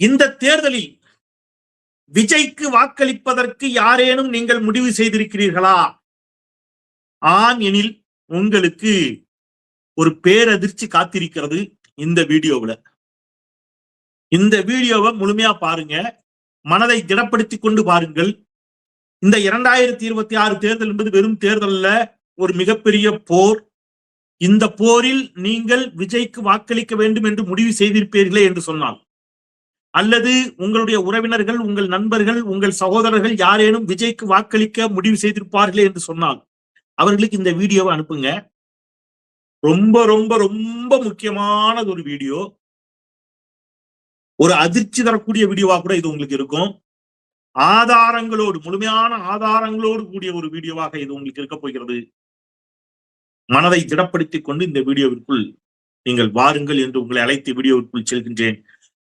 இந்த தேர்தலில் விஜய்க்கு வாக்களிப்பதற்கு யாரேனும் நீங்கள் முடிவு செய்திருக்கிறீர்களா? ஆம் எனில் உங்களுக்கு ஒரு பேரதிர்ச்சி காத்திருக்கிறது இந்த வீடியோவில். இந்த வீடியோவை முழுமையா பாருங்க. மனதை திடப்படுத்தி கொண்டு பாருங்கள். இந்த இரண்டாயிரத்தி இருபத்தி ஆறு தேர்தல் என்பது வெறும் தேர்தல்ல ஒரு மிகப்பெரிய போர். இந்த போரில் நீங்கள் விஜய்க்கு வாக்களிக்க வேண்டும் என்று முடிவு செய்திருப்பீர்களே என்று சொன்னால். அல்லது உங்களுடைய உறவினர்கள் உங்கள் நண்பர்கள் உங்கள் சகோதரர்கள் யாரேனும் விஜய்க்கு வாக்களிக்க முடிவு செய்திருப்பார்களே என்று சொன்னால் அவர்களுக்கு இந்த வீடியோவை அனுப்புங்க. ரொம்ப ரொம்ப ரொம்ப முக்கியமானது ஒரு வீடியோ. ஒரு அதிர்ச்சி தரக்கூடிய வீடியோவா கூட இது உங்களுக்கு இருக்கும். ஆதாரங்களோடு முழுமையான ஆதாரங்களோடு கூடிய ஒரு வீடியோவாக இது உங்களுக்கு இருக்க போகிறது. மனதை திடப்படுத்திக் கொண்டு இந்த வீடியோவிற்குள் நீங்கள் வாருங்கள் என்று உங்களை அழைத்து வீடியோவிற்குள் செல்கின்றேன்.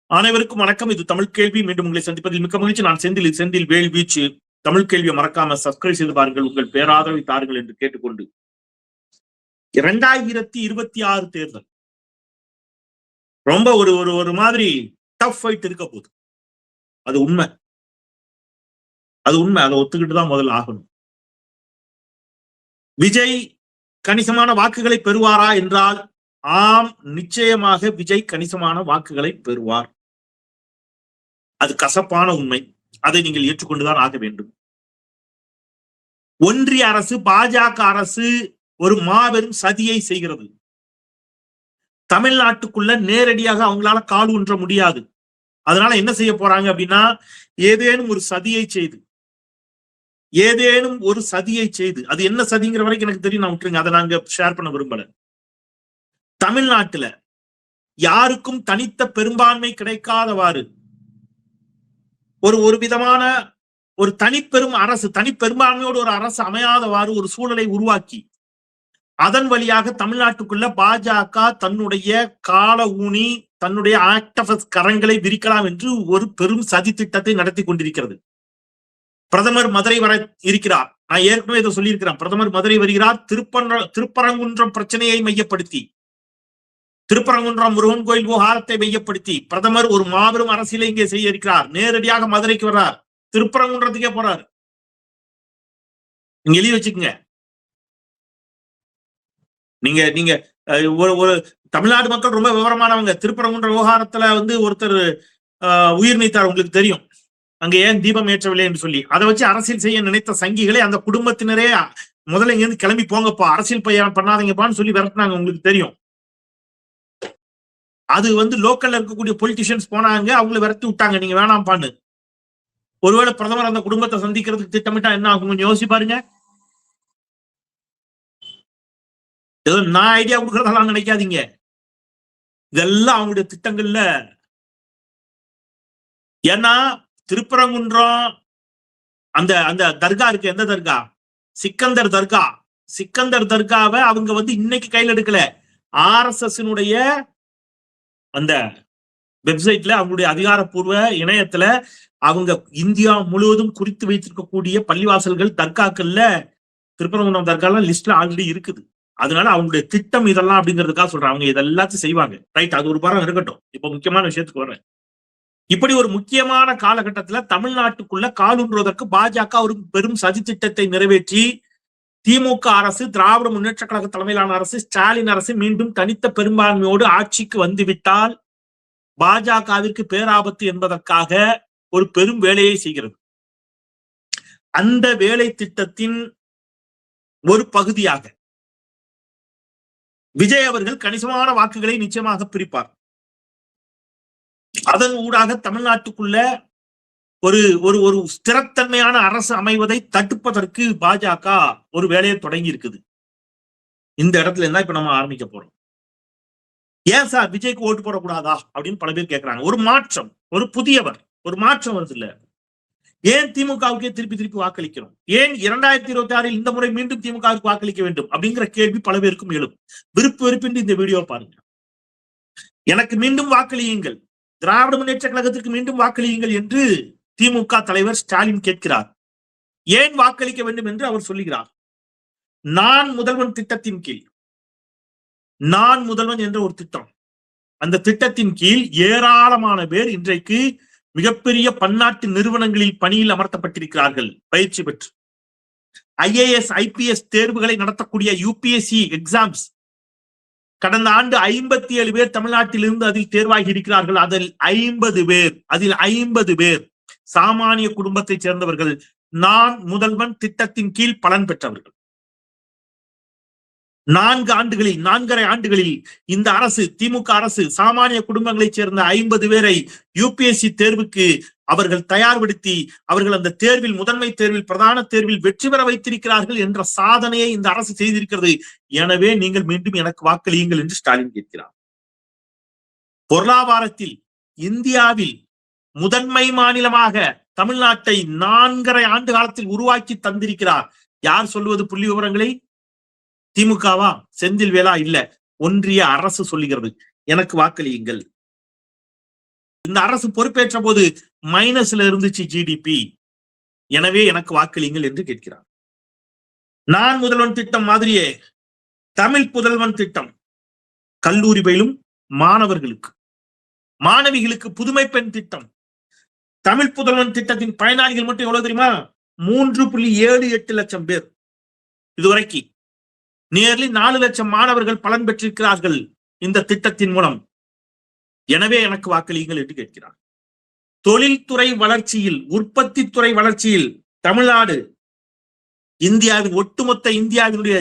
அனைவருக்கும் வணக்கம். இது தமிழ் கேள்வி. மீண்டும் உங்களை சந்திப்பதில் மிக்க மகிழ்ச்சி. நான் செந்தில். செந்தில் வேல் வீச்சு. தமிழ் கேள்வியை மறக்காம சப்ஸ்கிரைப் செய்து பாருங்கள். உங்கள் பேராதரவை தாருங்கள் என்று கேட்டுக்கொண்டு. இரண்டாயிரத்தி இருபத்தி ஆறு தேர்தல். ரொம்ப ஒரு ஒரு ஒரு மாதிரி டஃப் ஃபைட் இருக்க போகுது. அது உண்மை. அது உண்மை. அதை ஒத்துக்கிட்டு தான் முதல்ல ஆகணும். விஜய் கணிசமான வாக்குகளை பெறுவாரா என்றால் ஆம் நிச்சயமாக விஜய் கணிசமான வாக்குகளை பெறுவார். அது கசப்பான உண்மை. அதை நீங்கள் ஏற்றுக்கொண்டுதான் ஆக வேண்டும். ஒன்றிய அரசு பாஜக அரசு ஒரு மாபெரும் சதியை செய்கிறது. தமிழ்நாட்டுக்குள்ள நேரடியாக அவங்களால கால் ஊன்ற முடியாது. அதனால என்ன செய்ய போறாங்க அப்படின்னா ஏதேனும் ஒரு சதியை செய்து ஏதேனும் ஒரு சதியை செய்து அது என்ன சதிங்கிற வரைக்கும் எனக்கு தெரியும் நான் விட்டுருங்க. அதை நாங்க ஷேர் பண்ண விரும்பல. தமிழ்நாட்டுல யாருக்கும் தனித்த பெரும்பான்மை கிடைக்காதவாறு ஒரு ஒரு விதமான ஒரு தனிப்பெரும் அரசு தனிப்பெரும்பான்மையோடு ஒரு அரசு அமையாதவாறு ஒரு சூழலை உருவாக்கி அதன் வழியாக தமிழ்நாட்டுக்குள்ள பாஜக தன்னுடைய கால ஊனி தன்னுடைய ஆக்டபஸ் கரங்களை விரிக்கலாம் என்று ஒரு பெரும் சதி திட்டத்தை நடத்தி கொண்டிருக்கிறது. பிரதமர் மதுரை வர இருக்கிறார். நான் ஏற்கனவே இதை சொல்லியிருக்கிறேன். பிரதமர் மதுரை வருகிறார். திருப்பர திருப்பரங்குன்றம் பிரச்சனையை மையப்படுத்தி திருப்பரங்குன்றம் முருகன் கோயில் விவகாரத்தை மையப்படுத்தி பிரதமர் ஒரு மாபெரும் அரசியலை இங்கே செய்ய இருக்கிறார் நேரடியாக மதுரைக்கு வர்றார். திருப்பரங்குன்றத்துக்கே போறாரு. நீங்க எழுதி வச்சுக்கோங்க. நீங்க நீங்க ஒரு ஒரு தமிழ்நாடு மக்கள் ரொம்ப விவரமானவங்க. திருப்பரங்குன்ற விவகாரத்துல வந்து ஒருத்தர் உயிர் நீத்தார் உங்களுக்கு தெரியும். அங்க ஏன் தீபம் ஏற்றவில்லை என்று சொல்லி. அதை வச்சு அரசியல் செய்ய நினைத்த சங்கிகளை அந்த குடும்பத்தினரே முதல்ல இங்கிருந்து கிளம்பி போங்கப்பா. அரசியல் பையன் பண்ணாதீங்கப்பான்னு சொல்லி விரட்டினாங்க. உங்களுக்கு தெரியும். அது வந்து லோக்கல்ல இருக்கக்கூடிய பொலிட்டிஷியன்ஸ் போனாங்க அவங்களை விரட்டி விட்டாங்க. நீங்க வேணாம் பான்னு ஒருவேளை பிரதமர் அந்த குடும்பத்தை சந்திக்கிறதுக்கு திட்டமிட்டா என்ன ஆகும் கொஞ்சம் யோசி பாருங்க. ஏதோ நான் ஐடியா கொடுக்கறதெல்லாம் நினைக்காதீங்க. இதெல்லாம் அவங்களுடைய திட்டங்கள்ல. ஏன்னா திருப்பரங்குன்றம் அந்த அந்த தர்கா இருக்கு. எந்த தர்கா? சிக்கந்தர் தர்கா. சிக்கந்தர் தர்காவை அவங்க வந்து இன்னைக்கு கையில் எடுக்கல. ஆர் எஸ் எஸ் அந்த வெப்சைட்ல அவங்களுடைய அதிகாரப்பூர்வ இணையத்துல அவங்க இந்தியா முழுவதும் குறித்து வைத்திருக்கக்கூடிய பள்ளிவாசல்கள் தர்காக்கள்ல திருப்பரங்குன்றம் தர்காலாம் லிஸ்ட்ல ஆல்ரெடி இருக்குது. அதனால அவங்களுடைய திட்டம் இதெல்லாம் அப்படிங்கிறதுக்காக சொல்றாங்க அவங்க இதெல்லாத்தையும் செய்வாங்க. ரைட் அது ஒரு பாரம் இருக்கட்டும். இப்ப முக்கியமான விஷயத்துக்கு வரேன் இப்படி ஒரு முக்கியமான காலகட்டத்துல தமிழ்நாட்டுக்குள்ள காலுன்றுவதற்கு பாஜக ஒரு பெரும் சதி திட்டத்தை நிறைவேற்றி திமுக அரசு திராவிட முன்னேற்ற கழக தலைமையிலான அரசு ஸ்டாலின் அரசு மீண்டும் தனித்த பெரும்பான்மையோடு ஆட்சிக்கு வந்துவிட்டால் பாஜகவிற்கு பேராபத்து என்பதற்காக ஒரு பெரும் வேலையை செய்கிறது. அந்த வேலை திட்டத்தின் ஒரு பகுதியாக விஜய் அவர்கள் கணிசமான வாக்குகளை நிச்சயமாக பிரிப்பார். அதன் ஊடாக தமிழ்நாட்டுக்குள்ள ஒரு ஒரு ஒரு ஸ்திரத்தன்மையான அரசு அமைவதை தடுப்பதற்கு பாஜக ஒரு வேலையை தொடங்கி இருக்குது இந்த இடத்துல இருந்தா இப்ப நம்ம ஆரம்பிக்க போறோம். ஏன் சார் விஜய்க்கு ஓட்டு போடக்கூடாதா அப்படின்னு பல பேர் கேட்கிறாங்க ஒரு மாற்றம் ஒரு புதியவர் ஒரு மாற்றம் வருது இல்ல. ஏன் திமுகவுக்கே திருப்பி திருப்பி வாக்களிக்கிறோம்? ஏன் இரண்டாயிரத்தி இருபத்தி ஆறில் இந்த முறை மீண்டும் திமுகவுக்கு வாக்களிக்க வேண்டும் அப்படிங்கிற கேள்வி பல பேருக்கும் எழும். விருப்பு வெறுப்பின்றி இந்த வீடியோ பாருங்க. எனக்கு மீண்டும் வாக்களியுங்கள். திராவிட முன்னேற்ற கழகத்திற்கு மீண்டும் வாக்களியுங்கள் என்று திமுக தலைவர் ஸ்டாலின் கேட்கிறார். ஏன் வாக்களிக்க வேண்டும் என்று அவர் சொல்லுகிறார். நான் முதல்வன் திட்டத்தின் கீழ். நான் முதல்வன் என்ற ஒரு திட்டம். அந்த திட்டத்தின் கீழ் ஏராளமான பேர் இன்றைக்கு மிகப்பெரிய பன்னாட்டு நிறுவனங்களில் பணியில் அமர்த்தப்பட்டிருக்கிறார்கள். பயிற்சி பெற்று. ஐஏஎஸ் ஐபிஎஸ் தேர்வுகளை நடத்தக்கூடிய யூபிஎஸ்சி எக்ஸாம்ஸ். கடந்த ஆண்டு ஐம்பத்தி ஏழு பேர் தமிழ்நாட்டிலிருந்து அதில் தேர்வாகி இருக்கிறார்கள். அதில் ஐம்பது பேர் அதில் ஐம்பது பேர். சாமானிய குடும்பத்தைச் சேர்ந்தவர்கள் நான் முதல்வன் திட்டத்தின் கீழ் பலன் பெற்றவர்கள். நான்கு ஆண்டுகளில் நான்கரை ஆண்டுகளில் இந்த அரசு திமுக அரசு சாமானிய குடும்பங்களைச் சேர்ந்த ஐம்பது பேரை யூபிஎஸ்சி தேர்வுக்கு அவர்கள் தயார்படுத்தி அவர்கள் அந்த தேர்வில் முதன்மை தேர்வில் பிரதான தேர்வில் வெற்றி பெற வைத்திருக்கிறார்கள் என்ற சாதனையை இந்த அரசு செய்திருக்கிறது. எனவே நீங்கள் மீண்டும் எனக்கு வாக்களியுங்கள் என்று ஸ்டாலின் கேட்கிறார். பொருளாதாரத்தில் இந்தியாவில் முதன்மை மாநிலமாக தமிழ்நாட்டை நான்கரை ஆண்டு காலத்தில் உருவாக்கி தந்திருக்கிறார். யார் சொல்லுவது புள்ளி விவரங்களை? திமுகவா? செந்தில் வேலா இல்ல. ஒன்றிய அரசு சொல்லுகிறது. எனக்கு வாக்களியுங்கள். இந்த அரசு பொறுப்பேற்ற போது மைனஸ்ல இருந்துச்சு ஜிடிபி எனவே எனக்கு வாக்களியுங்கள் என்று கேட்கிறார். நான் முதல்வன் திட்டம் மாதிரியே தமிழ் புதல்வன் திட்டம் கல்லூரி பயிலும் மாணவர்களுக்கு. மாணவிகளுக்கு புதுமை பெண் திட்டம். தமிழ் புதல்வன் திட்டத்தின் பயனாளிகள் மட்டும் எவ்வளவு தெரியுமா? மூன்று புள்ளி ஏழு எட்டு லட்சம் பேர். இதுவரைக்கு நியர்லி நாலு லட்சம் மாணவர்கள் பலன் பெற்றிருக்கிறார்கள் இந்த திட்டத்தின் மூலம். எனவே எனக்கு வாக்களியுங்கள் என்று கேட்கிறார். தொழில்துறை வளர்ச்சியில் உற்பத்தி துறை வளர்ச்சியில் தமிழ்நாடு இந்தியாவின் ஒட்டுமொத்த இந்தியாவினுடைய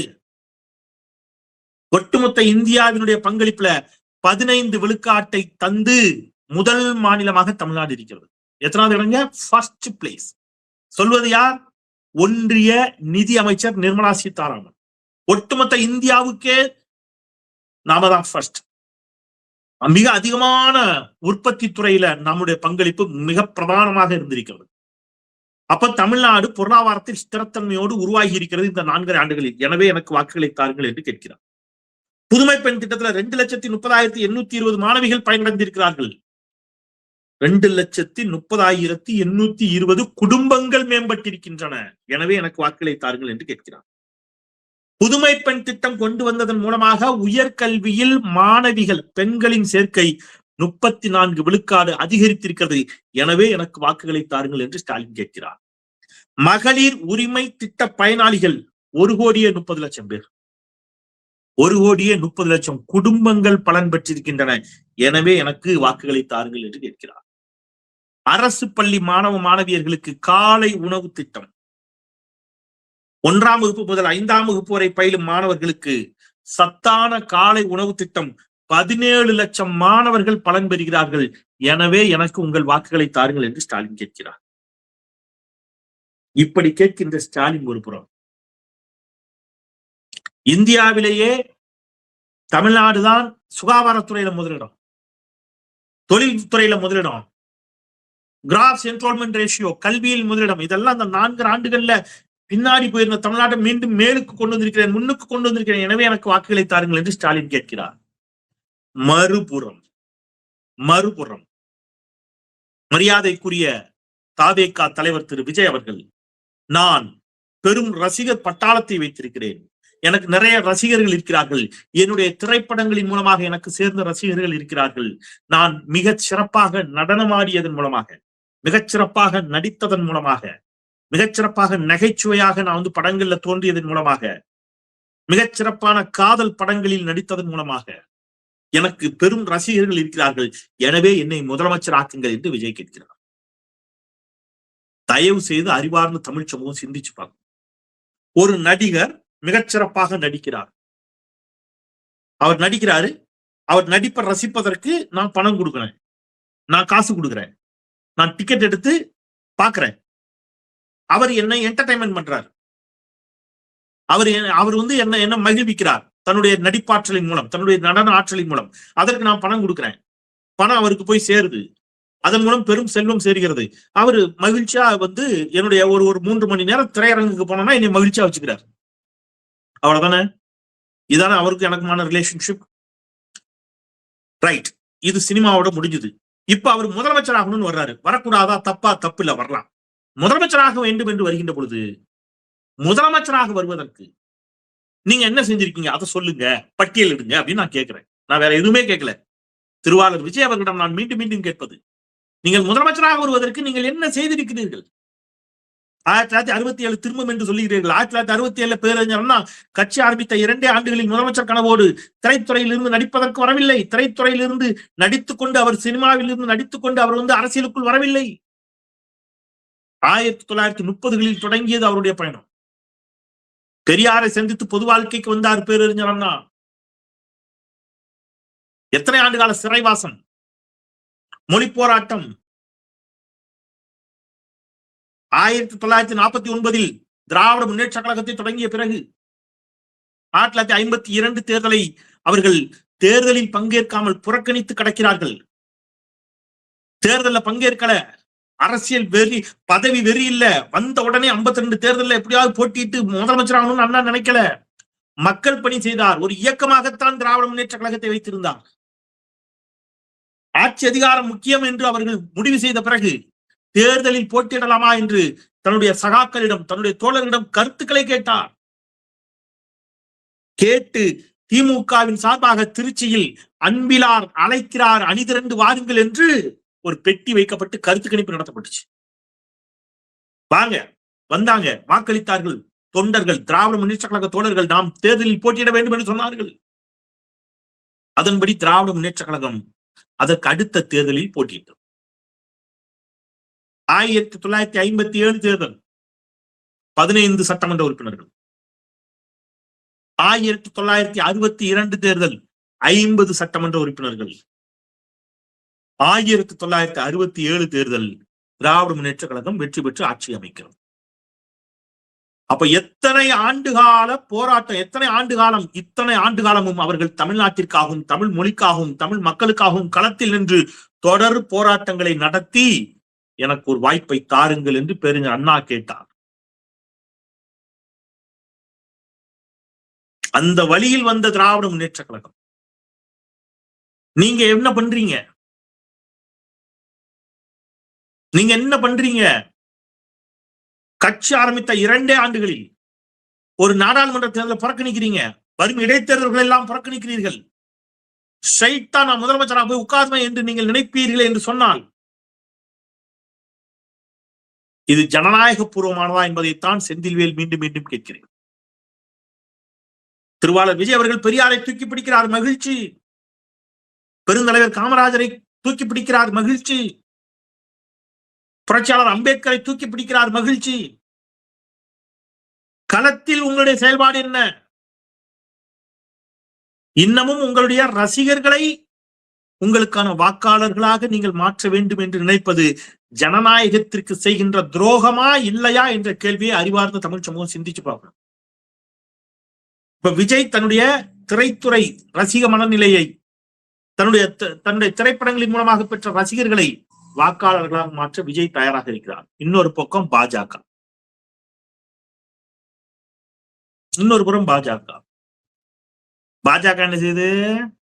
ஒட்டுமொத்த இந்தியாவினுடைய பங்களிப்புல பதினைந்து விழுக்காட்டை தந்து முதல் மாநிலமாக தமிழ்நாடு இருக்கிறது. எத்தனாவது இடங்க? ஃபர்ஸ்ட் பிளேஸ் சொல்வது யார்? ஒன்றிய நிதி அமைச்சர் நிர்மலா சீதாராமன். ஒட்டுமொத்த இந்தியாவுக்கே நாம தான் ஃபர்ஸ்ட் மிக அதிகமான உற்பத்தி துறையில நம்முடைய பங்களிப்பு மிக பிரதானமாக இருந்திருக்கிறது. அப்ப தமிழ்நாடு பொருளாதாரத்தில் ஸ்திரத்தன்மையோடு உருவாகி இருக்கிறது இந்த நான்கரை ஆண்டுகளில். எனவே எனக்கு வாக்குகளை தாருங்கள் என்று கேட்கிறார். புதுமை பெண் திட்டத்துல ரெண்டு லட்சத்தி முப்பதாயிரத்தி எண்ணூத்தி இருபது மாணவிகள் பயனடைந்திருக்கிறார்கள். ரெண்டு லட்சத்தி முப்பதாயிரத்தி எண்ணூத்தி இருபது குடும்பங்கள் மேம்பட்டிருக்கின்றன. எனவே எனக்கு வாக்குகளை தாருங்கள் என்று கேட்கிறார். புதுமை பெண் திட்டம் கொண்டு வந்ததன் மூலமாக உயர்கல்வியில் மாணவிகள் பெண்களின் சேர்க்கை முப்பத்தி நான்கு விழுக்காடு அதிகரித்திருக்கிறது. எனவே எனக்கு வாக்குகளை தாருங்கள் என்று ஸ்டாலின் கேட்கிறார். மகளிர் உரிமை திட்ட பயனாளிகள் ஒரு கோடியே முப்பது லட்சம் பேர். ஒரு கோடியே முப்பது லட்சம் குடும்பங்கள் பலன் பெற்றிருக்கின்றன. எனவே எனக்கு வாக்குகளை தாருங்கள் என்று கேட்கிறார். அரசு பள்ளி மாணவ மாணவியர்களுக்கு காலை உணவு திட்டம். ஒன்றாம் வகுப்பு முதல் ஐந்தாம் வகுப்பு வரை பயிலும் மாணவர்களுக்கு சத்தான காலை உணவு திட்டம். பதினேழு லட்சம் மாணவர்கள் பலன் பெறுகிறார்கள். எனவே எனக்கு உங்கள் வாக்குகளை தாருங்கள் என்று ஸ்டாலின் கேட்கிறார். இப்படி கேட்கின்ற ஸ்டாலின் ஒரு புறம். இந்தியாவிலேயே தமிழ்நாடுதான் சுகாதாரத்துறையில முதலிடம். தொழில் துறையில முதலிடம். கிராஸ் என்ரோல்மெண்ட் ரேஷியோ கல்வியில் முதலிடம் இதெல்லாம் அந்த நான்கு ஆண்டுகள்ல பின்னாடி போயிருந்த தமிழ்நாட்டை மீண்டும் மேலுக்கு கொண்டு வந்திருக்கிறேன் முன்னுக்கு கொண்டு வந்திருக்கிறேன். எனவே எனக்கு வாக்குகளை தாருங்கள் என்று ஸ்டாலின் கேட்கிறார். மறுபுறம் மறுபுறம் மரியாதைக்குரிய தாவேகா தலைவர் திரு விஜய் அவர்கள் நான் பெரும் ரசிகர் பட்டாளத்தை வைத்திருக்கிறேன். எனக்கு நிறைய ரசிகர்கள் இருக்கிறார்கள். என்னுடைய திரைப்படங்களின் மூலமாக எனக்கு சேர்ந்த ரசிகர்கள் இருக்கிறார்கள். நான் மிகச் சிறப்பாக நடனமாடியதன் மூலமாக. மிகச்சிறப்பாக நடித்ததன் மூலமாக மிகச்சிறப்பாக நகைச்சுவையாக நான் வந்து படங்கள்ல தோன்றியதன் மூலமாக மிகச்சிறப்பான காதல் படங்களில் நடித்ததன் மூலமாக எனக்கு பெரும் ரசிகர்கள் இருக்கிறார்கள். எனவே என்னை முதலமைச்சர் ஆக்குங்கள் என்று விஜய் கேட்கிறார். தயவு செய்து அறிவார்ந்த தமிழ் சமூகம் சிந்திச்சு பார்க்கும் ஒரு நடிகர் மிகச்சிறப்பாக நடிக்கிறார். அவர் நடிக்கிறாரு. அவர் நடிப்பை ரசிப்பதற்கு நான் பணம் கொடுக்குறேன். நான் காசு கொடுக்குறேன். நான் டிக்கெட் எடுத்து பாக்குறேன். அவர் என்னை என்டர்டைன்மெண்ட் பண்றார். அவர் அவர் வந்து என்ன என்ன மகிழ்விக்கிறார். தன்னுடைய நடிப்பாற்றலின் மூலம் தன்னுடைய நடன ஆற்றலின் மூலம். அதற்கு நான் பணம் கொடுக்குறேன். பணம் அவருக்கு போய் சேருது. அதன் மூலம் பெரும் செல்வம் சேர்கிறது. அவரு மகிழ்ச்சியா வந்து என்னுடைய ஒரு ஒரு மூன்று மணி நேரம் திரையரங்குக்கு போனோம்னா என்னை மகிழ்ச்சியா வச்சுக்கிறார். அவ்வளவுதானே? இதுதானே அவருக்கு எனக்குமான ரிலேஷன்ஷிப் ரைட் இது சினிமாவோட முடிஞ்சுது. இப்ப அவர் முதலமைச்சர் ஆகணும்னு வர்றாரு. வரக்கூடாதா? தப்பா? தப்பு இல்ல வரலாம். முதலமைச்சராக வேண்டும் என்று வருகின்ற பொழுது முதலமைச்சராக வருவதற்கு நீங்க என்ன செஞ்சிருக்கீங்க? அதை சொல்லுங்க. பட்டியல் இடுங்க அப்படின்னு நான் கேட்கிறேன் நான் வேற எதுவுமே கேட்கல திருவாளர் விஜய் அவர்களிடம் நான் மீண்டும் மீண்டும் கேட்பது நீங்கள் முதலமைச்சராக வருவதற்கு நீங்கள் என்ன செய்திருக்கிறீர்கள்? ஆயிரத்தி தொள்ளாயிரத்தி அறுபத்தி ஏழு திரும்பும் என்று சொல்லுகிறீர்கள். ஆயிரத்தி தொள்ளாயிரத்தி அறுபத்தி ஏழு பேரறிஞர் அண்ணா கட்சி ஆரம்பித்த இரண்டே ஆண்டுகளில் முதலமைச்சர் கனவோடு திரைத்துறையிலிருந்து நடிப்பதற்கு வரவில்லை. திரைத்துறையிலிருந்து நடித்துக் கொண்டு அவர் சினிமாவில் இருந்து நடித்துக் கொண்டு அவர் வந்து அரசியலுக்குள் வரவில்லை. ஆயிரத்தி தொள்ளாயிரத்தி முப்பதுகளில் தொடங்கியது அவருடைய பயணம். பெரியாரை சந்தித்து பொது வாழ்க்கைக்கு வந்தார் பேரறிஞர் அண்ணா. எத்தனை ஆண்டுகால சிறைவாசம்? மொழி போராட்டம் ஆயிரத்தி தொள்ளாயிரத்தி நாற்பத்தி ஒன்பதில் திராவிட முன்னேற்ற கழகத்தை தொடங்கிய பிறகு ஆயிரத்தி தொள்ளாயிரத்தி ஐம்பத்தி இரண்டு தேர்தலை அவர்கள் தேர்தலில் பங்கேற்காமல் புறக்கணித்து கிடக்கிறார்கள். தேர்தலில் பங்கேற்கல. அரசியல் வெறி பதவி வெறி இல்ல. வந்த உடனே 52 ரெண்டு தேர்தலில் எப்படியாவது போட்டிட்டு முதலமைச்சர் ஆகணும்னு அண்ணா நினைக்கல. மக்கள் பணி செய்தார். ஒரு இயக்கமாகத்தான் திராவிட முன்னேற்ற கழகத்தை வைத்திருந்தார். ஆட்சி அதிகாரம் முக்கியம் என்று அவர்கள் முடிவு செய்த பிறகு தேர்தலில் போட்டியிடலாமா என்று தன்னுடைய சகாக்களிடம் தன்னுடைய தோழர்களிடம் கருத்துக்களை கேட்டார். கேட்டு திமுகவின் சார்பாக திருச்சியில் அன்பிலார் அழைக்கிறார் அணிதிரண்டு வாருங்கள் என்று ஒரு பெட்டி வைக்கப்பட்டு கருத்து கணிப்பு நடத்தப்பட்டுச்சு. வாங்க வந்தாங்க வாக்களித்தார்கள். தொண்டர்கள் திராவிட முன்னேற்ற கழக தோழர்கள் நாம் தேர்தலில் போட்டியிட வேண்டும் என்று சொன்னார்கள். அதன்படி திராவிட முன்னேற்ற கழகம் அதற்கு அடுத்த தேர்தலில் போட்டியிட்டது. ஆயிரத்தி தொள்ளாயிரத்தி ஐம்பத்தி ஏழு தேர்தல் பதினைந்து சட்டமன்ற உறுப்பினர்கள். ஆயிரத்தி தொள்ளாயிரத்தி அறுபத்தி இரண்டு தேர்தல் ஐம்பது சட்டமன்ற உறுப்பினர்கள். ஆயிரத்தி தொள்ளாயிரத்தி அறுபத்தி ஏழு தேர்தல் திராவிட முன்னேற்ற கழகம் வெற்றி பெற்று ஆட்சி அமைக்கிறது. அப்ப எத்தனை ஆண்டுகால போராட்டம் எத்தனை ஆண்டு காலம் இத்தனை ஆண்டு காலமும் அவர்கள் தமிழ்நாட்டிற்காகவும் தமிழ் மொழிக்காகவும் தமிழ் மக்களுக்காகவும் களத்தில் நின்று தொடர் போராட்டங்களை நடத்தி எனக்கு ஒரு வாய்ப்பை தாருங்கள் என்று பேருஞர் அண்ணா கேட்டார். அந்த வழியில் வந்த திராவிட முன்னேற்ற கழகம். நீங்க என்ன பண்றீங்க? நீங்க என்ன பண்றீங்க? கட்சி ஆரம்பித்த இரண்டே ஆண்டுகளில் ஒரு நாடாளுமன்ற தேர்தலை புறக்கணிக்கிறீங்க. வரும் இடைத்தேர்தல்கள் எல்லாம் புறக்கணிக்கிறீர்கள். ஸ்ட்ரைட்டா நான் முதலமைச்சராக போய் உட்கார்வேன் என்று நீங்கள் நினைப்பீர்கள் என்று சொன்னால் இது ஜனநாயக பூர்வமானதா என்பதைத்தான் செந்தில்வேல் மீண்டும் மீண்டும் கேட்கிறேன். திருவாளர் விஜய் அவர்கள் பெரியாரை தூக்கி பிடிக்கிறார் மகிழ்ச்சி. பெருந்தலைவர் காமராஜரை தூக்கி பிடிக்கிறார் மகிழ்ச்சி. புரட்சியாளர் அம்பேத்கரை தூக்கி பிடிக்கிறார் மகிழ்ச்சி. களத்தில் உங்களுடைய செயல்பாடு என்ன? இன்னமும் உங்களுடைய ரசிகர்களை உங்களுக்கான வாக்காளர்களாக நீங்கள் மாற்ற வேண்டும் என்று நினைப்பது ஜனநாயகத்திற்கு செய்கின்ற துரோகமா இல்லையா என்ற கேள்வியை அறிவார்ந்த தமிழ் சமூகம் சிந்திச்சு பார்க்கணும். இப்ப விஜய் தன்னுடைய திரைத்துறை ரசிக மனநிலையை தன்னுடைய த- தன்னுடைய திரைப்படங்களின் மூலமாக பெற்ற ரசிகர்களை வாக்காளர்களாக மாற்ற விஜய் தயாராக இருக்கிறார். இன்னொரு பக்கம் பாஜக. இன்னொரு புறம் பாஜக. பாஜக என்ன செய்யுது?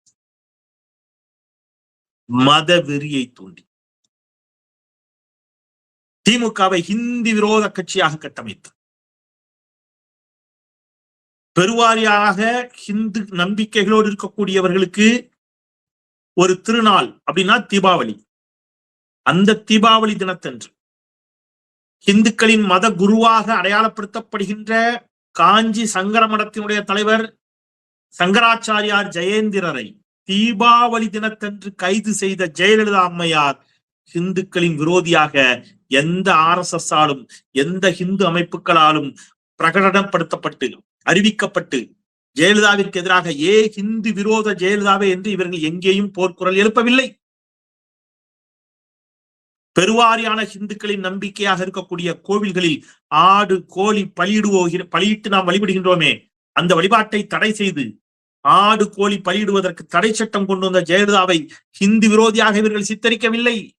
மத வெறியை தூண்டி. திமுகவை ஹிந்தி விரோத கட்சியாக கட்டமைத்தார் பெருவாரியாக ஹிந்து நம்பிக்கைகளோடு இருக்கக்கூடியவர்களுக்கு ஒரு திருநாள் அப்படின்னா தீபாவளி. அந்த தீபாவளி தினத்தன்று இந்துக்களின் மத குருவாக அடையாளப்படுத்தப்படுகின்ற காஞ்சி சங்கர மடத்தினுடைய தலைவர் சங்கராச்சாரியார் ஜெயேந்திரரை தீபாவளி தினத்தன்று கைது செய்த ஜெயலலிதா அம்மையார் இந்துக்களின் விரோதியாக எந்த ஆர் எஸ் எஸ் ஆலும் எந்த ஹிந்து அமைப்புகளாலும் பிரகடனப்படுத்தப்பட்டு அறிவிக்கப்பட்டு ஜெயலலிதாவிற்கு எதிராக ஏ ஹிந்து விரோத ஜெயலலிதாவே என்று இவர்கள் எங்கேயும் போர்க்குரல் எழுப்பவில்லை. பெருவாரியான ஹிந்துக்களின் நம்பிக்கையாக இருக்கக்கூடிய கோவில்களில் ஆடு கோழி பலியிடுவோகிற பலியிட்டு நாம் வழிபடுகின்றோமே அந்த வழிபாட்டை தடை செய்து ஆடு கோழி பலியிடுவதற்கு தடை சட்டம் கொண்டு வந்த ஜெயலலிதாவை ஹிந்து விரோதியாக இவர்கள் சித்தரிக்கவில்லை.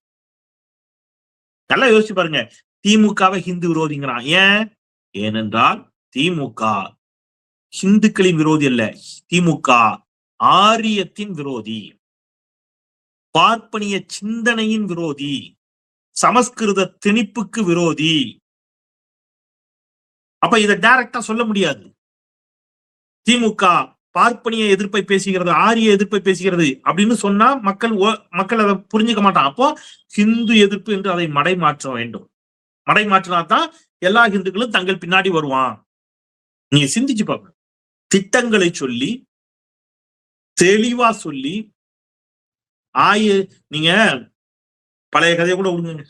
நல்லா யோசிச்சு பாருங்க. திமுகவை ஹிந்து விரோதிங்கிறான் ஏன்? ஏனென்றால் திமுக ஹிந்துக்களின் விரோதி அல்ல. திமுக ஆரியத்தின் விரோதி. பார்ப்பனிய சிந்தனையின் விரோதி. சமஸ்கிருத திணிப்புக்கு விரோதி. அப்ப இதை டைரக்டா சொல்ல முடியாது. திமுக பார்ப்பனிய எதிர்ப்பை பேசுகிறது ஆரிய எதிர்ப்பை பேசுகிறது அப்படின்னு சொன்னா மக்கள் ஓ- மக்கள் அதை புரிஞ்சுக்க மாட்டான் அப்போ ஹிந்து எதிர்ப்பு என்று அதை மடை மாற்ற வேண்டும். மடை மாற்றினா தான் எல்லா ஹிந்துக்களும் தங்கள் பின்னாடி வருவான். நீங்க சிந்திச்சு பாருங்க திட்டங்களை சொல்லி தெளிவா சொல்லி ஆய நீங்க பழைய கதையை கூட விடுங்க.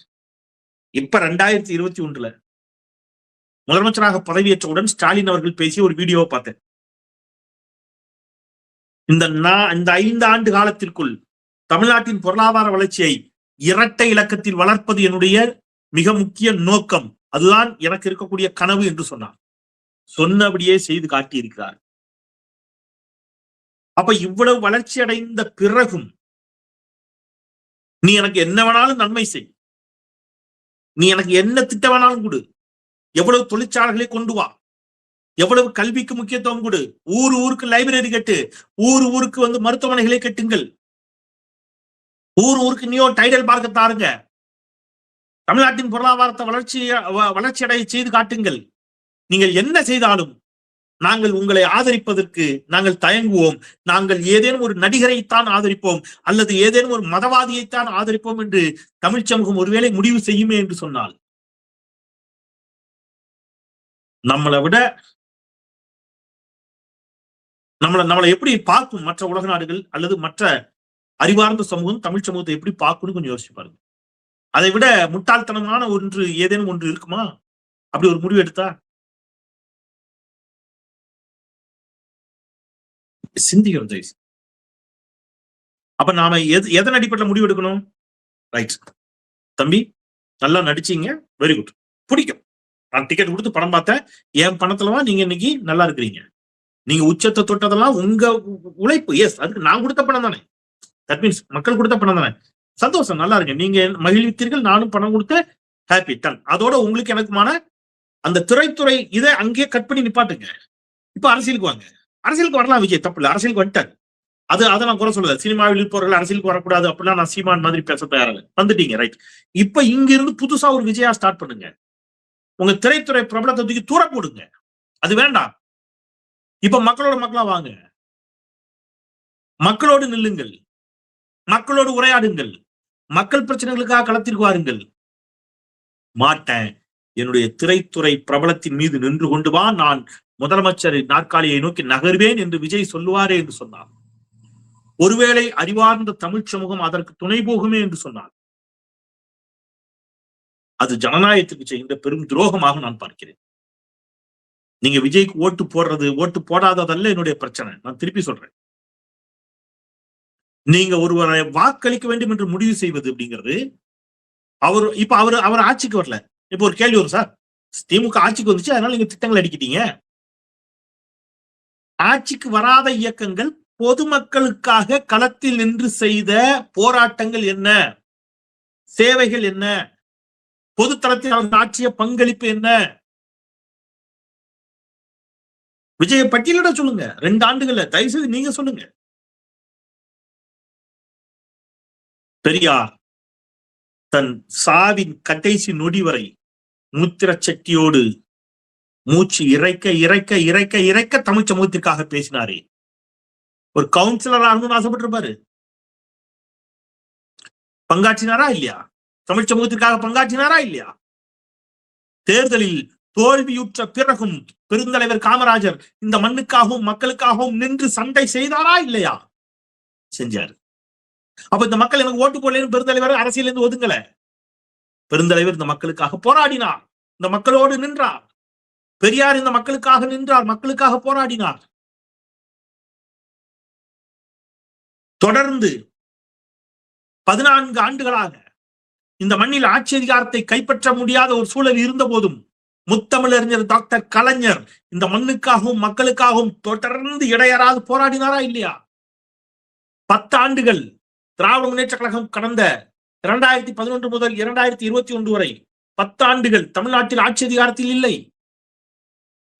இப்ப ரெண்டாயிரத்தி இருபத்தி ஒன்றுல முதலமைச்சராக பதவியேற்றவுடன் ஸ்டாலின் அவர்கள் பேசிய ஒரு வீடியோவை பார்த்தேன். இந்த இந்த ஐந்து ஆண்டு காலத்திற்குள் தமிழ்நாட்டின் பொருளாதார வளர்ச்சியை இரட்டை இலக்கத்தில் வளர்ப்பது என்னுடைய மிக முக்கிய நோக்கம். அதுதான் எனக்கு இருக்கக்கூடிய கனவு என்று சொன்னார். சொன்னபடியே செய்து காட்டியிருக்கிறார். அப்ப இவ்வளவு வளர்ச்சி அடைந்த பிறகும் நீ எனக்கு என்ன வேணாலும் நன்மை செய். நீ எனக்கு என்ன திட்டம் வேணாலும் கொடு. எவ்வளவு தொழிற்சாலைகளை கொண்டு வா. எவ்வளவு கல்விக்கு முக்கியத்துவம் கொடு. ஊர் ஊருக்கு லைப்ரரி கட்டு. ஊர் ஊருக்கு வந்து மருத்துவமனைகளை கட்டுங்கள். ஊர் ஊருக்கு நியோ டைடல் பார்க்க தாருங்க. தமிழ்நாட்டின் பொருளாதாரத்தை வளர்ச்சி வளர்ச்சி அடைய செய்து காட்டுங்கள். நீங்கள் என்ன செய்தாலும் நாங்கள் உங்களை ஆதரிப்பதற்கு நாங்கள் தயங்குவோம். நாங்கள் ஏதேனும் ஒரு நடிகரைத்தான் ஆதரிப்போம். அல்லது ஏதேனும் ஒரு மதவாதியைத்தான் ஆதரிப்போம் என்று தமிழ் சமூகம் ஒருவேளை முடிவு செய்யுமே என்று சொன்னால். நம்மளை விட நம்மளை நம்மளை எப்படி பார்க்கும் மற்ற உலக நாடுகள் அல்லது மற்ற அறிவார்ந்த சமூகம் தமிழ் சமூகத்தை எப்படி பார்க்கும்னு கொஞ்சம் யோசிச்சு பாருங்க. அதை விட முட்டாள்தனமான ஒன்று ஏதேனும் ஒன்று இருக்குமா? அப்படி ஒரு முடிவு எடுத்தா? சிந்திக்கிறோம் ஜெய்ஸ் அப்ப நாம எது எதன் அடிப்படையில் முடிவு எடுக்கணும்? ரைட். தம்பி நல்லா நடிச்சீங்க. Very good. பிடிக்கும். நான் டிக்கெட் கொடுத்து படம் பார்த்தேன். என் பணத்துலவா நீங்க இன்னைக்கு நல்லா இருக்கிறீங்க? நீங்க உச்சத்தை தொட்டதெல்லாம் உங்க உ- உழைப்பு. எஸ் அதுக்கு நான் கொடுத்த பணம் தானே. தட் மீன்ஸ் மக்கள் கொடுத்த பணம் தானே. சந்தோஷம் நல்லா இருக்கு நீங்க மகிழ்வித்தீர்கள் நானும் பணம் கொடுத்த ஹாப்பி டன் அதோட உங்களுக்கு எனக்குமான அந்த திரைத்துறை இதை அங்கேயே கட் பண்ணி நிப்பாட்டுங்க. இப்ப அரசியலுக்கு வாங்க. அரசியலுக்கு வரலாம் விஜய். தப்பு இல்லை. அரசியலுக்கு வந்துட்டார். அது அதை நான் குறை சொல்லல. சினிமாவில் இருப்பவர்கள் அரசியலுக்கு வரக்கூடாது அப்படிலாம் நான் சீமான் மாதிரி பேச தயாரில்லை வந்துட்டீங்க ரைட் இப்ப இங்க இருந்து புதுசா ஒரு விஜயா ஸ்டார்ட் பண்ணுங்க. உங்க திரைத்துறை பிரபலத்தை தூக்கி தூர போடுங்க. அது வேண்டாம். இப்ப மக்களோட மக்களா வாங்க. மக்களோடு நில்லுங்கள். மக்களோடு உரையாடுங்கள். மக்கள் பிரச்சனைகளுக்காக களத்திற்கு வாருங்கள். மாட்டேன். என்னுடைய திரைத்துறை பிரபலத்தின் மீது நின்று கொண்டு வா. நான் முதலமைச்சர் நாற்காலியை நோக்கி நகர்வேன் என்று விஜய் சொல்லுவாரே என்று சொன்னார் ஒருவேளை அறிவார்ந்த தமிழ் சமூகம் அதற்கு துணை போகுமே என்று சொன்னார் அது ஜனநாயகத்துக்கு செய்கின்ற பெரும் துரோகமாக நான் பார்க்கிறேன். நீங்க விஜய்க்கு ஓட்டு போடுறது ஓட்டு போடாததல்ல என்னுடைய பிரச்சனை. நான் திருப்பி சொல்றேன். நீங்க ஒருவரை வாக்களிக்க வேண்டும் என்று முடிவு செய்வது அப்படிங்கிறது அவர் இப்ப அவர் அவர் ஆட்சிக்கு வரல. இப்ப ஒரு கேள்வி வரும் சார். திமுக ஆட்சிக்கு வந்துச்சு அதனால நீங்க திட்டங்கள் அடிக்கிட்டீங்க. ஆட்சிக்கு வராத இயக்கங்கள் பொதுமக்களுக்காக களத்தில் நின்று செய்த போராட்டங்கள் என்ன? சேவைகள் என்ன? பொதுத்தளத்தில் அவர் ஆட்சிய பங்களிப்பு என்ன? விஜய பட்டியலிட சொல்லுங்க. ரெண்டு ஆண்டுகள்ல. தயவு செய்து நீங்க சொல்லுங்க. பெரியார் தன் சாவின் கடைசி நொடி வரை மூத்திர சக்தியோடு மூச்சு இறைக்க இறைக்க இறைக்க இறைக்க தமிழ் சமூகத்திற்காக பேசினாரே. ஒரு கவுன்சிலரா ஆகணும்னு ஆசைப்பட்டிருப்பாரு. பங்காற்றினாரா இல்லையா? தமிழ் சமூகத்திற்காக பங்காற்றினாரா இல்லையா? தேர்தலில் தோல்வியுற்ற பிறகும் பெருந்தலைவர் காமராஜர் இந்த மண்ணுக்காகவும் மக்களுக்காகவும் நின்று சண்டை செய்தாரா இல்லையா? செஞ்சாரு. அப்ப இந்த மக்கள் எனக்கு ஓட்டு போடலன்னு பெருந்தலைவர் அரசியல் இருந்து ஒதுங்கல. பெருந்தலைவர் இந்த மக்களுக்காக போராடினார். இந்த மக்களோடு நின்றார். பெரியார் இந்த மக்களுக்காக நின்றார் மக்களுக்காக போராடினார். தொடர்ந்து பதினான்கு ஆண்டுகளாக இந்த மண்ணில் ஆட்சி அதிகாரத்தை கைப்பற்ற முடியாத ஒரு சூழல் இருந்த போதும் முத்தமிழறிஞர் டாக்டர் கலைஞர் இந்த மண்ணுக்காகவும் மக்களுக்காகவும் தொடர்ந்து இடையறாது போராடினாரா இல்லையா? பத்து ஆண்டுகள் திராவிட முன்னேற்ற கழகம் கடந்த இரண்டாயிரத்தி பதினொன்று முதல் இரண்டாயிரத்தி இருபத்தி ஒன்று வரை பத்து ஆண்டுகள் தமிழ்நாட்டில் ஆட்சி அதிகாரத்தில் இல்லை.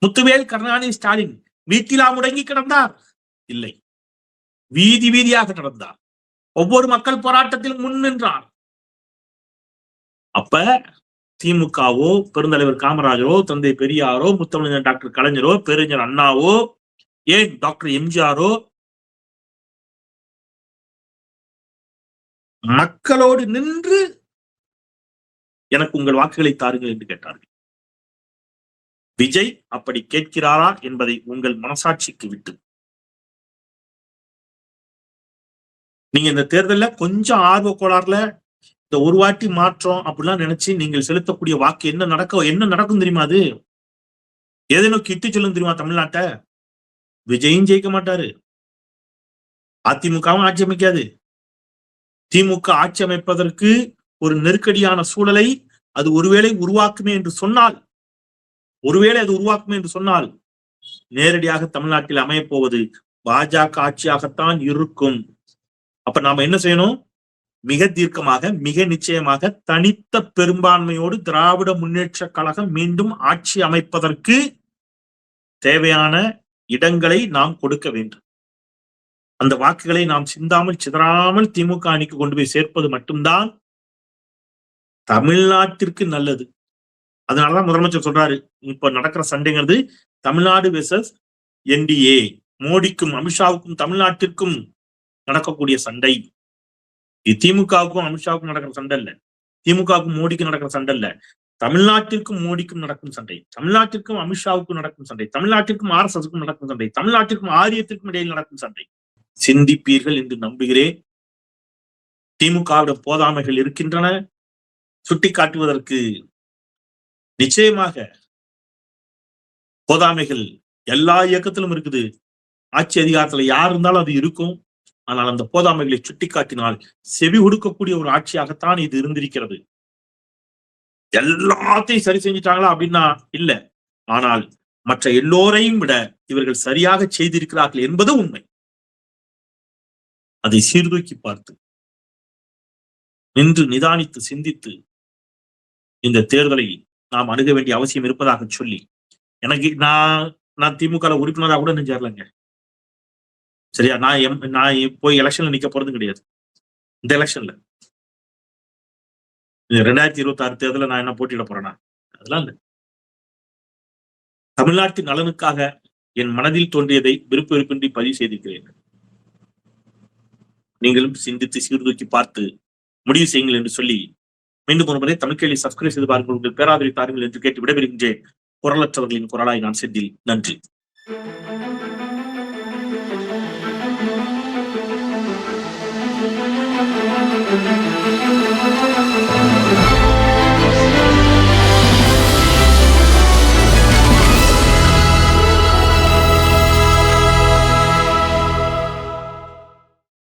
முத்துவேல் கருணாநிதி ஸ்டாலின் வீட்டிலா முடங்கி கிடந்தார்? இல்லை. வீதி வீதியாக நடந்தார். ஒவ்வொரு மக்கள் போராட்டத்தில் முன் நின்றார். அப்ப திமுகவோ பெருந்தலைவர் காமராஜரோ தந்தை பெரியாரோ முத்தமிழர் டாக்டர் கலைஞரோ பெருஞர் அண்ணாவோ ஏன் டாக்டர் எம்ஜிஆரோ? மக்களோடு நின்று எனக்கு உங்கள் வாக்குகளை தாருங்கள் என்று கேட்டார்கள். விஜய் அப்படி கேட்கிறாரா என்பதை உங்கள் மனசாட்சிக்கு விட்டு. நீங்க இந்த தேர்தலில் கொஞ்சம் ஆர்வ கோளாறுல இந்த ஒரு வாட்டி மாற்றம் அப்படிலாம் நினைச்சு நீங்கள் செலுத்தக்கூடிய வாக்கு என்ன நடக்க என்ன நடக்கும் தெரியுமா அது? ஏதேனும் இட்டு சொல்லும் தெரியுமா தமிழ்நாட்டை? விஜயும் ஜெயிக்க மாட்டாரு. அதிமுகவும் ஆட்சி அமைக்காது. திமுக ஆட்சி அமைப்பதற்கு ஒரு நெருக்கடியான சூழலை அது ஒருவேளை உருவாக்குமே என்று சொன்னால் ஒருவேளை அது உருவாக்குமே என்று சொன்னால் நேரடியாக தமிழ்நாட்டில் அமையப்போவது பாஜக ஆட்சியாகத்தான் இருக்கும். அப்ப நாம என்ன செய்யணும்? மிக தீர்க்கமாக மிக நிச்சயமாக தனித்த பெரும்பான்மையோடு திராவிட முன்னேற்ற கழகம் மீண்டும் ஆட்சி அமைப்பதற்கு தேவையான இடங்களை நாம் கொடுக்க வேண்டும். அந்த வாக்குகளை நாம் சிந்தாமல் சிதறாமல் திமுக அணிக்கு கொண்டு போய் சேர்ப்பது மட்டும்தான் தமிழ்நாட்டிற்கு நல்லது. அதனாலதான் முதலமைச்சர் சொல்றாரு இப்ப நடக்கிற சண்டைங்கிறது தமிழ்நாடு வெர்சஸ் என்டிஏ மோடிக்கும் அமித்ஷாவுக்கும் தமிழ்நாட்டிற்கும் நடக்கக்கூடிய சண்டை. திமுகவுக்கும் அமித்ஷாவுக்கும் நடக்கிற சண்டை இல்ல. திமுகவுக்கும் மோடிக்கும் நடக்கிற சண்டை இல்ல. தமிழ்நாட்டிற்கும் மோடிக்கும் நடக்கும் சண்டை. தமிழ்நாட்டிற்கும் அமித்ஷாவுக்கும் நடக்கும் சண்டை. தமிழ்நாட்டிற்கும் ஆர் எஸ் எஸ்க்கும் நடக்கும் சண்டை. தமிழ்நாட்டிற்கும் ஆரியத்திற்கும் இடையில் நடக்கும் சண்டை. சிந்திப்பீர்கள் என்று நம்புகிறேன். திமுகவிடம் போதாமைகள் இருக்கின்றன. சுட்டி காட்டுவதற்கு நிச்சயமாக போதாமைகள் எல்லா இயக்கத்திலும் இருக்குது. ஆட்சி அதிகாரத்துல யார் இருந்தாலும் அது இருக்கும். ஆனால் அந்த போதாமைகளை சுட்டிக்காட்டினால் செவி கொடுக்கக்கூடிய ஒரு ஆட்சியாகத்தான் இது இருந்திருக்கிறது. எல்லாத்தையும் சரி செஞ்சிட்டாங்களா அப்படின்னா இல்ல. ஆனால் மற்ற எல்லோரையும் விட இவர்கள் சரியாக செய்திருக்கிறார்கள் என்பது உண்மை. அதை சீர்தூக்கி பார்த்து நின்று நிதானித்து சிந்தித்து இந்த தேர்தலை நாம் அணுக வேண்டிய அவசியம் இருப்பதாக சொல்லி எனக்கு நான் நான் திமுக உறுப்பினராக கூட நான் சரியா? நான் எம் நான் போய் எலெக்ஷன்ல நிக்க போறதும் கிடையாது. இந்த எலெக்ஷன்ல ரெண்டாயிரத்தி இருபத்தி ஆறு தேர்தலில் நான் என்ன போட்டியிட போறேனா அதெல்லாம் இல்லை. தமிழ்நாட்டின் நலனுக்காக என் மனதில் தோன்றியதை விருப்ப விருப்பின்றி பதிவு செய்திருக்கிறேன். நீங்களும் சிந்தித்து சீர்தூக்கி பார்த்து முடிவு செய்யுங்கள் என்று சொல்லி மீண்டும் ஒரு முறை தமிழ்கேள்வி சப்ஸ்கிரைப் செய்து பாருங்கள். உங்கள் பேராதரி தாருங்கள் என்று கேட்டு விடைபெறுகின்றேன். குரலற்றவர்களின் குரலாய் நான் செந்தில். நன்றி.